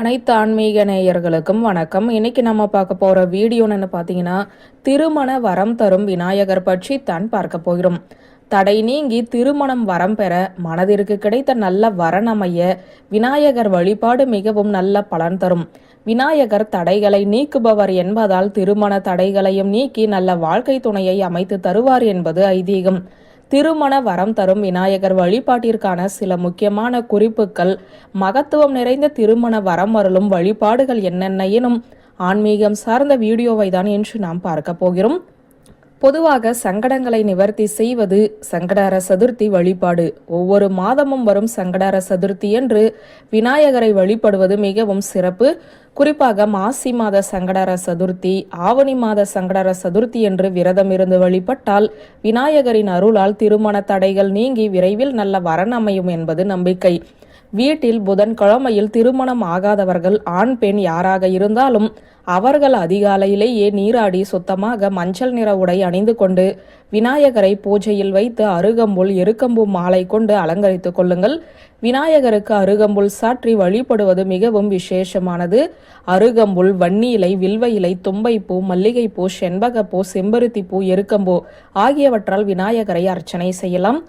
அனைத்து ஆன்மீக நேயர்களுக்கும் வணக்கம். இன்னைக்கு நம்ம பார்க்க போற வீடியோன்னு பார்த்தீங்கன்னா திருமண வரம் தரும் விநாயகர் பற்றி தான் பார்க்க போகிறோம். தடை நீங்கி திருமணம் வரம் பெற மனதிற்கு கிடைத்த நல்ல வரன் அமைய விநாயகர் வழிபாடு மிகவும் நல்ல பலன் தரும். விநாயகர் தடைகளை நீக்குபவர் என்பதால் திருமண தடைகளையும் நீக்கி நல்ல வாழ்க்கை துணையை அமைத்து தருவார் என்பது ஐதீகம். திருமண வரம் தரும் விநாயகர் வழிபாட்டிற்கான சில முக்கியமான குறிப்புகள். மகத்துவம் நிறைந்த திருமண வரம் அருளும் வழிபாடுகள் என்னென்ன எனும் ஆன்மீகம் சார்ந்த வீடியோவை தான் இன்று நாம் பார்க்க போகிறோம். பொதுவாக சங்கடங்களை நிவர்த்தி செய்வது சங்கடார சதுர்த்தி வழிபாடு. ஒவ்வொரு மாதமும் வரும் சங்கடார சதுர்த்தி என்று விநாயகரை வழிபடுவது மிகவும் சிறப்பு. குறிப்பாக மாசி மாத சங்கடார சதுர்த்தி ஆவணி மாத சங்கடார சதுர்த்தி என்று விரதம் இருந்து வழிபட்டால் விநாயகரின் அருளால் திருமண தடைகள் நீங்கி விரைவில் நல்ல வரன் அமையும் என்பது நம்பிக்கை. வீட்டில் புதன்கிழமையில் திருமணம் ஆகாதவர்கள் ஆண் பெண் யாராக இருந்தாலும் அவர்கள் அதிகாலையிலேயே நீராடி சுத்தமாக மஞ்சள் நிற உடை அணிந்து கொண்டு விநாயகரை பூஜையில் வைத்து அருகம்புல் எருக்கம்பு மாலை கொண்டு அலங்கரித்துக் கொள்ளுங்கள். விநாயகருக்கு அருகம்புல் சாற்றி வழிபடுவது மிகவும் விசேஷமானது. அருகம்புல் வன்னி இலை வில்வ இலை தும்பைப்பூ மல்லிகைப்பூ செண்பகப்பூ செம்பருத்திப்பூ எருக்கம்பூ ஆகியவற்றால் விநாயகரை அர்ச்சனை செய்யலாம்.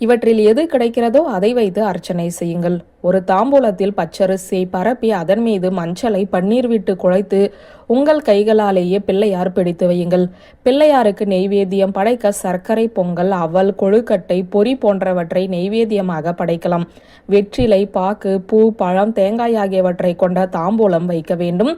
இவற்றில் எது கிடைக்கிறதோ அதை வைத்து அர்ச்சனை செய்யுங்கள். ஒரு தாம்பூலத்தில் பச்சரிசியை பரப்பி அதன் மீது மஞ்சளை பன்னீர் விட்டு குழைத்து உங்கள் கைகளாலேயே பிள்ளையார் பிடித்து வையுங்கள். பிள்ளையாருக்கு நெய்வேத்தியம் படைக்க சர்க்கரை பொங்கல் அவல் கொழுக்கட்டை பொறி போன்றவற்றை நெய்வேத்தியமாக படைக்கலாம். வெற்றிலை பாக்கு பூ பழம் தேங்காய் ஆகியவற்றை கொண்ட தாம்பூலம் வைக்க வேண்டும்.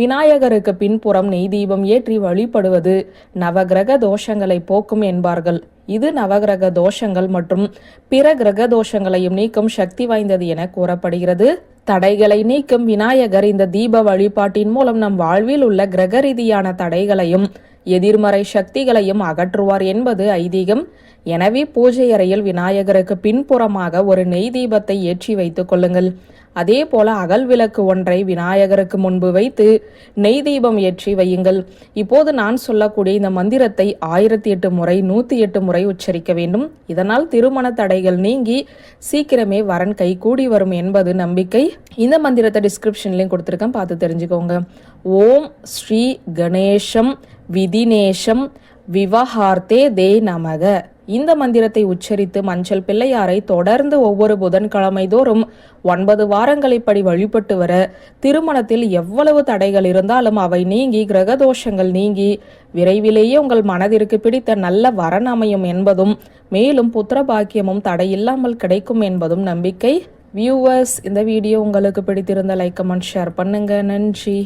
விநாயகருக்கு பின்புறம் நெய் தீபம் ஏற்றி வழிபடுவது நவகிரக தோஷங்களை போக்கும் என்பார்கள். இது நவகிரக தோஷங்கள் மற்றும் பிற கிரக தோஷங்களையும் நீக்கும் சக்தி வாய்ந்தது என கூறப்படுகிறது. தடைகளை நீக்கும் விநாயகர் இந்த தீப வழிபாட்டின் மூலம் நம் வாழ்வில் உள்ள கிரக ரீதியான தடைகளையும் எதிர்மறை சக்திகளையும் அகற்றுவார் என்பது ஐதீகம். எனவே பூஜை அறையில் விநாயகருக்கு பின்புறமாக ஒரு நெய் தீபத்தை ஏற்றி வைத்துக் கொள்ளுங்கள். அதே போல அகல் விளக்கு ஒன்றை விநாயகருக்கு முன்பு வைத்து நெய் தீபம் ஏற்றி வையுங்கள். இப்போது நான் சொல்லக்கூடிய இந்த மந்திரத்தை ஆயிரத்தி எட்டு முறை நூத்தி எட்டு முறை உச்சரிக்க வேண்டும். இதனால் திருமண தடைகள் நீங்கி சீக்கிரமே வரன் கை கூடி வரும் என்பது நம்பிக்கை. இந்த மந்திரத்தை டிஸ்கிரிப்ஷன்லையும் கொடுத்துருக்கேன். பார்த்து தெரிஞ்சுக்கோங்க. ஓம் ஸ்ரீ கணேஷம் விதினேஷம் விவஹார்த்தே தே நமக. இந்த மந்திரத்தை உச்சரித்து மஞ்சள் பிள்ளையாரை தொடர்ந்து ஒவ்வொரு புதன்கிழமை தோறும் ஒன்பது வாரங்களைப்படி வழிபட்டு வர திருமணத்தில் எவ்வளவு தடைகள் இருந்தாலும் அவை நீங்கி கிரகதோஷங்கள் நீங்கி விரைவிலேயே உங்கள் மனதிற்கு பிடித்த நல்ல வரன் அமையும் என்பதும் மேலும் புத்திர பாக்கியமும் தடையில்லாமல் கிடைக்கும் என்பதும் நம்பிக்கை. வியூவர்ஸ் இந்த வீடியோ உங்களுக்கு பிடித்திருந்த லைக் கமெண்ட் ஷேர் பண்ணுங்க. நன்றி.